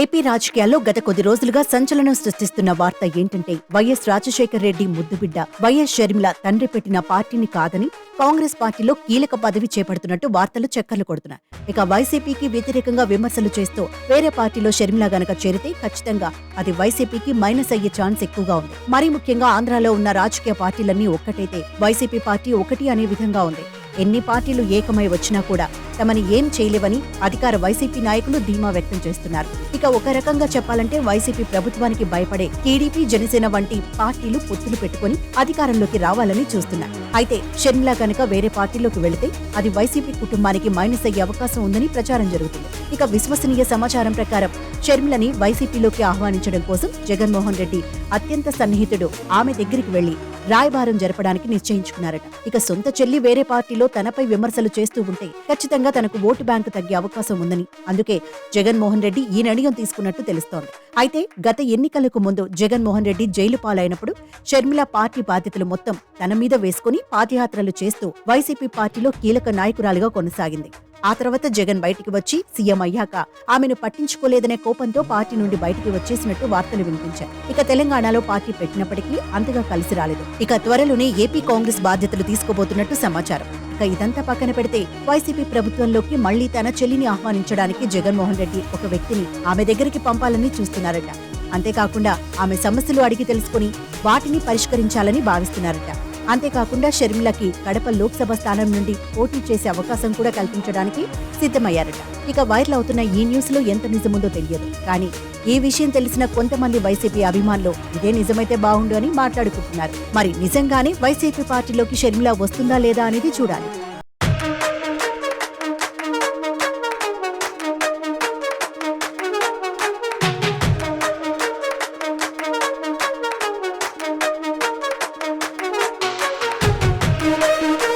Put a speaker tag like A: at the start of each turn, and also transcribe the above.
A: AP రాజకీయాల్లో గత కొద్ది రోజులుగా సంచలనం సృష్టిస్తున్న వార్త ఏంటంటే వైఎస్ రాజశేఖర రెడ్డి ముద్దుబిడ్డ వైఎస్ షర్మిల తండ్రి పెట్టిన పార్టీని కాదని కాంగ్రెస్ పార్టీలో కీలక పదవి చేపడుతున్నట్టు వార్తలు చక్కర్లు కొడుతున్నాయి. ఇక వైసీపీకి వ్యతిరేకంగా విమర్శలు చేస్తూ వేరే పార్టీలో షర్మిల గనక చేరితే ఖచ్చితంగా అది వైసీపీకి మైనస్ అయ్యే ఛాన్స్ ఎక్కువగా ఉంది. మరీ ముఖ్యంగా ఆంధ్రాలో ఉన్న రాజకీయ పార్టీలన్నీ ఒక్కటైతే వైసీపీ పార్టీ ఒకటి అనే విధంగా ఉంది. ఎన్ని పార్టీలు ఏకమై వచ్చినా కూడా తమని ఏం చేయలేవని అధికార వైసీపీ నాయకులు ధీమా వ్యక్తం చేస్తున్నారు. ఇక ఒక రకంగా చెప్పాలంటే వైసీపీ ప్రభుత్వానికి భయపడే టీడీపీ జనసేన వంటి పార్టీలు పొత్తులు పెట్టుకుని అధికారంలోకి రావాలని చూస్తున్నారు. అయితే షర్మిల కనుక వేరే పార్టీలోకి వెళితే అది వైసీపీ కుటుంబానికి మైనస్ అయ్యే అవకాశం ఉందని ప్రచారం జరుగుతుంది. ఇక విశ్వసనీయ సమాచారం ప్రకారం షర్మిలని వైసీపీలోకి ఆహ్వానించడం కోసం జగన్మోహన్ రెడ్డి అత్యంత సన్నిహితుడు. ఆమె దగ్గరికి వెళ్ళి రాయబారం జరపడానికి నిశ్చయించుకున్నారట. ఇక సొంత చెల్లి వేరే పార్టీలో తనపై విమర్శలు చేస్తూ ఉంటే ఖచ్చితంగా తనకు ఓటు బ్యాంకు తగ్గే అవకాశం ఉందని. అందుకే జగన్మోహన్ రెడ్డి ఈ నిర్ణయం తీసుకున్నట్టు తెలుస్తోంది. అయితే గత ఎన్నికలకు ముందు జగన్మోహన్ రెడ్డి జైలు పాలైనప్పుడు షర్మిల పార్టీ బాధ్యతలు మొత్తం తన మీద వేసుకుని పాదయాత్రలు చేస్తూ వైసీపీ పార్టీలో కీలక నాయకురాలుగా కొనసాగింది. ఆ తర్వాత జగన్ బయటికి వచ్చి సీఎం అయ్యాక ఆమెను పట్టించుకోలేదనే కోపంతో పార్టీ నుండి బయటికి వచ్చేసినట్టు వార్తలు వినిపించాయి. ఇక తెలంగాణలో పార్టీ పెట్టినప్పటికీ అంతగా కలిసి రాలేదు. ఇక త్వరలోనే ఏపీ కాంగ్రెస్ బాధ్యతలు తీసుకోబోతున్నట్టు సమాచారం. ఇక ఇదంతా పక్కన పెడితే వైసీపీ ప్రభుత్వంలోకి మళ్ళీ తన చెల్లిని ఆహ్వానించడానికి జగన్మోహన్ రెడ్డి ఒక వ్యక్తిని ఆమె దగ్గరికి పంపాలని చూస్తున్నారట. అంతేకాకుండా ఆమె సమస్యలు అడిగి తెలుసుకుని వాటిని పరిష్కరించాలని భావిస్తున్నారట. అంతేకాకుండా షర్మిలకి కడప లోక్సభ స్థానం నుండి పోటీ చేసే అవకాశం కూడా కల్పించడానికి సిద్ధమయ్యారట. ఇక వైరల్ అవుతున్న ఈ న్యూస్లో ఎంత నిజముందో తెలియదు. కానీ ఈ విషయం తెలిసిన కొంతమంది వైసీపీ అభిమానులు ఇదే నిజమైతే బాగుండు అని మాట్లాడుకుంటున్నారు. మరి నిజంగానే వైసీపీ పార్టీలోకి షర్మిల వస్తుందా లేదా అనేది చూడాలి.